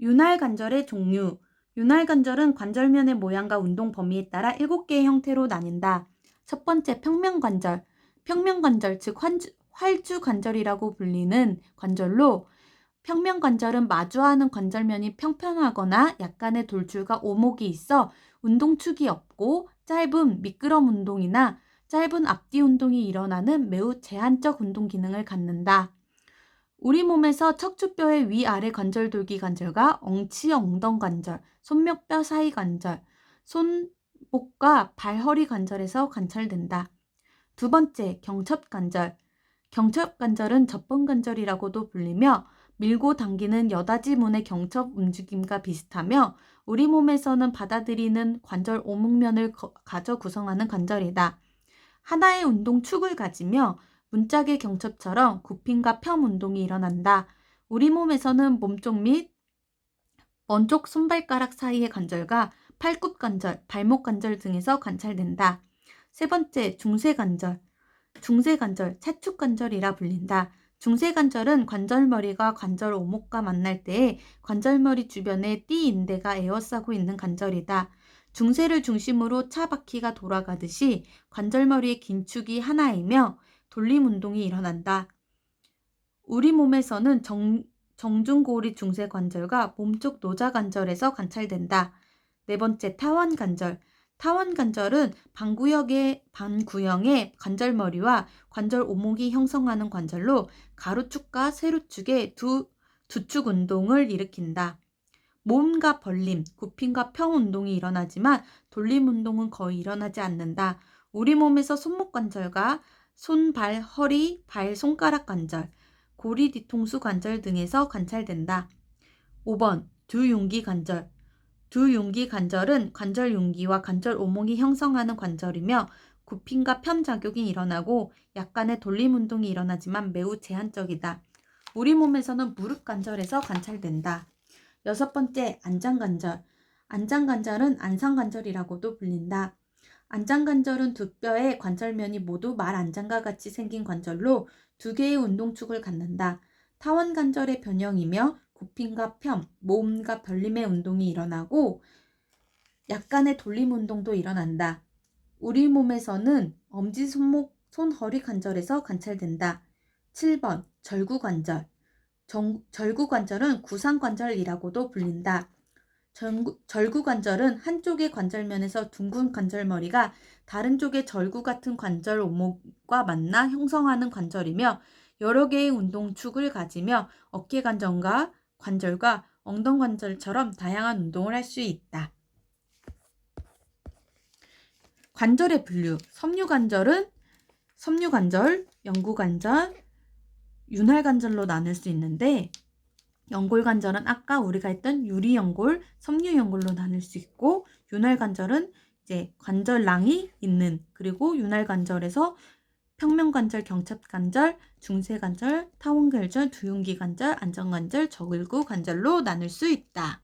윤활 관절의 종류. 윤활 관절은 관절면의 모양과 운동 범위에 따라 7개의 형태로 나뉜다. 첫 번째 평면 관절. 평면 관절 즉 환주- 활주 관절이라고 불리는 관절로 평면 관절은 마주하는 관절면이 평평하거나 약간의 돌출과 오목이 있어 운동축이 없고 짧은 미끄럼 운동이나 짧은 앞뒤 운동이 일어나는 매우 제한적 운동 기능을 갖는다. 우리 몸에서 척추뼈의 위아래 관절돌기 관절과 엉치 엉덩 관절, 손목뼈 사이 관절, 손목과 발허리 관절에서 관찰된다. 두 번째, 경첩 관절. 경첩 관절은 접번 관절이라고도 불리며 밀고 당기는 여닫이문의 경첩 움직임과 비슷하며 우리 몸에서는 받아들이는 관절 오목면을 거- 가져 구성하는 관절이다. 하나의 운동 축을 가지며 문짝의 경첩처럼 굽힘과 펴 운동이 일어난다. 우리 몸에서는 몸쪽 및 먼쪽 손발가락 사이의 관절과 팔굽 관절, 발목 관절 등에서 관찰된다. 세 번째, 중세 관절. 중세 관절, 차축 관절이라 불린다. 중세 관절은 관절머리가 관절 오목과 만날 때에 관절머리 주변에 띠 인대가 에워싸고 있는 관절이다. 중세를 중심으로 차 바퀴가 돌아가듯이 관절머리의 긴축이 하나이며 돌림 운동이 일어난다. 우리 몸에서는 정, 정중고리 중세 관절과 몸쪽 노자 관절에서 관찰된다. 네 번째 타원 관절. 타원 관절은 반구역의 반구형의 관절머리와 관절 오목이 형성하는 관절로 가로축과 세로축의 두 두축 운동을 일으킨다. 모음과 벌림, 굽힘과 평 운동이 일어나지만 돌림 운동은 거의 일어나지 않는다. 우리 몸에서 손목 관절과 손, 발, 허리, 발, 손가락 관절, 고리 뒤통수 관절 등에서 관찰된다. 5번 두윤기 관절. 두윤기 관절은 관절 윤기와 관절 오목이 형성하는 관절이며 굽힘과 편 작용이 일어나고 약간의 돌림 운동이 일어나지만 매우 제한적이다. 우리 몸에서는 무릎 관절에서 관찰된다. 여섯 번째 안장 관절. 안장 관절은 안상 관절이라고도 불린다. 안장 관절은 두 뼈의 관절면이 모두 말 안장과 같이 생긴 관절로 두 개의 운동축을 갖는다. 타원 관절의 변형이며 굽힘과 편, 모음과 벌림의 운동이 일어나고 약간의 돌림 운동도 일어난다. 우리 몸에서는 엄지 손목, 손, 허리 관절에서 관찰된다. 7번 절구 관절. 정- 절구 관절은 구상 관절이라고도 불린다. 절구, 절구 관절은 한쪽의 관절면에서 둥근 관절머리가 다른 쪽의 절구 같은 관절 오목과 만나 형성하는 관절이며 여러 개의 운동축을 가지며 어깨 관절과 관절과 엉덩 관절처럼 다양한 운동을 할 수 있다. 관절의 분류. 섬유 관절은 섬유 관절, 연구 관절, 윤활 관절로 나눌 수 있는데 연골 관절은 아까 우리가 했던 유리 연골, 섬유 연골로 나눌 수 있고 윤활 관절은 이제 관절낭이 있는 그리고 윤활 관절에서 평면 관절, 경첩 관절, 중세 관절, 타원 관절, 두윤기 관절, 안정 관절, 저글구 관절로 나눌 수 있다.